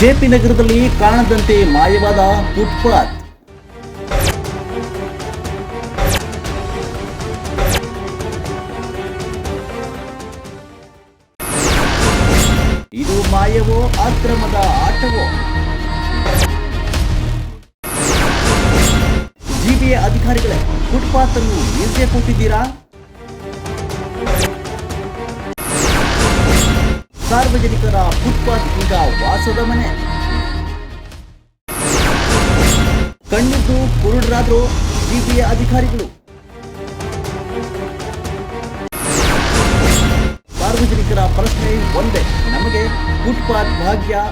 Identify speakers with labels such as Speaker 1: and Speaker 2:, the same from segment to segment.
Speaker 1: JP ನಗರದಲ್ಲಿ ಕಾಣದಂತೆ ಮಾಯವಾದ footpath. ಇದು ಮಾಯವೋ, ಅಕ್ರಮದ ಆಟವೋ? ಜಿಬಿಎ ಅಧಿಕಾರಿಗಳೇ, ಫುಟ್ಪಾತ್ ಅನ್ನು ಮೀಸೆ ಕೊಟ್ಟಿದ್ದೀರಾ ಸಾರ್ವಜನಿಕರ ಫುಟ್ಪಾತ್ ಈಗ ವಾಸದ ಮನೆ. ಕಣ್ಣಿದ್ದು ಕುರುಡರಾದ್ರು ಸಿಬಿಐ ಅಧಿಕಾರಿಗಳು. ಸಾರ್ವಜನಿಕರ ಪ್ರಶ್ನೆ ಒಂದೇ, ನಮಗೆ ಫುಟ್ಪಾತ್ ಭಾಗ್ಯ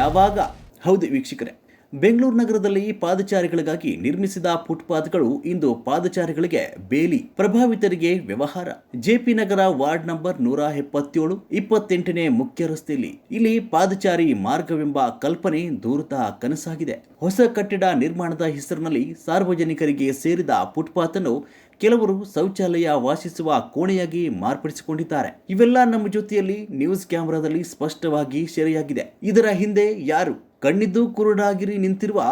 Speaker 1: ಯಾವಾಗ? ಹೌದು ವೀಕ್ಷಕರೇ. ಬೆಂಗಳೂರು ನಗರದಲ್ಲಿ ಪಾದಚಾರಿಗಳಿಗಾಗಿ ನಿರ್ಮಿಸಿದ ಫುಟ್ಪಾತ್ಗಳು ಇಂದು ಪಾದಚಾರಿಗಳಿಗೆ ಬೇಲಿ. ಪ್ರಭಾವಿತರಿಗೆ ವ್ಯವಹಾರ. ಜೆಪಿ ನಗರ ವಾರ್ಡ್ ನಂಬರ್ ನೂರ ಎಪ್ಪತ್ತೇಳು, ಇಪ್ಪತ್ತೆಂಟನೇ ಮುಖ್ಯ ರಸ್ತೆಯಲ್ಲಿ. ಇಲ್ಲಿ ಪಾದಚಾರಿ ಮಾರ್ಗವೆಂಬ ಕಲ್ಪನೆ ದೂರತ ಕನಸಾಗಿದೆ. ಹೊಸ ಕಟ್ಟಡ ನಿರ್ಮಾಣದ ಹೆಸರಿನಲ್ಲಿ ಸಾರ್ವಜನಿಕರಿಗೆ ಸೇರಿದ ಫುಟ್ಪಾತ್ ಅನ್ನು ಕೆಲವರು ಶೌಚಾಲಯ ವಾಸಿಸುವ ಕೋಣೆಯಾಗಿ ಮಾರ್ಪಡಿಸಿಕೊಂಡಿದ್ದಾರೆ. ಇವೆಲ್ಲ ನಮ್ಮ ಜೊತೆಯಲ್ಲಿ ನ್ಯೂಸ್ ಕ್ಯಾಮೆರಾದಲ್ಲಿ ಸ್ಪಷ್ಟವಾಗಿ ಸೆರೆಯಾಗಿದೆ. ಇದರ ಹಿಂದೆ ಯಾರು? ಕಣ್ಣಿದ್ದು ಕುರುಡಾಗಿರಿ ನಿಂತಿರುವ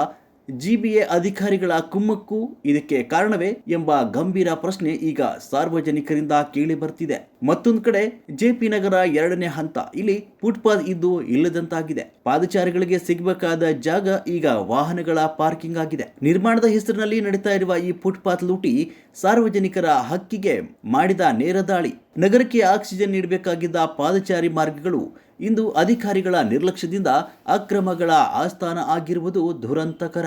Speaker 1: ಜಿಬಿಎ ಅಧಿಕಾರಿಗಳ ಕುಮ್ಮಕ್ಕು ಇದಕ್ಕೆ ಕಾರಣವೇ ಎಂಬ ಗಂಭೀರ ಪ್ರಶ್ನೆ ಈಗ ಸಾರ್ವಜನಿಕರಿಂದ ಕೇಳಿ ಬರ್ತಿದೆ. ಮತ್ತೊಂದು ಕಡೆ ಜೆಪಿ ನಗರ ಎರಡನೇ ಹಂತ, ಇಲ್ಲಿ ಫುಟ್ಪಾತ್ ಇದ್ದು ಇಲ್ಲದಂತಾಗಿದೆ. ಪಾದಚಾರಿಗಳಿಗೆ ಸಿಗಬೇಕಾದ ಜಾಗ ಈಗ ವಾಹನಗಳ ಪಾರ್ಕಿಂಗ್ ಆಗಿದೆ. ನಿರ್ಮಾಣದ ಹೆಸರಿನಲ್ಲಿ ನಡೀತಾ ಇರುವ ಈ ಫುಟ್ಪಾತ್ ಲೂಟಿ ಸಾರ್ವಜನಿಕರ ಹಕ್ಕಿಗೆ ಮಾಡಿದ ನೇರ ದಾಳಿ. ನಗರಕ್ಕೆ ಆಕ್ಸಿಜನ್ ನೀಡಬೇಕಾಗಿದ್ದ ಪಾದಚಾರಿ ಮಾರ್ಗಗಳು ಇಂದು ಅಧಿಕಾರಿಗಳ ನಿರ್ಲಕ್ಷ್ಯದಿಂದ ಅಕ್ರಮಗಳ ಆಸ್ಥಾನ ಆಗಿರುವುದು ದುರಂತಕರ.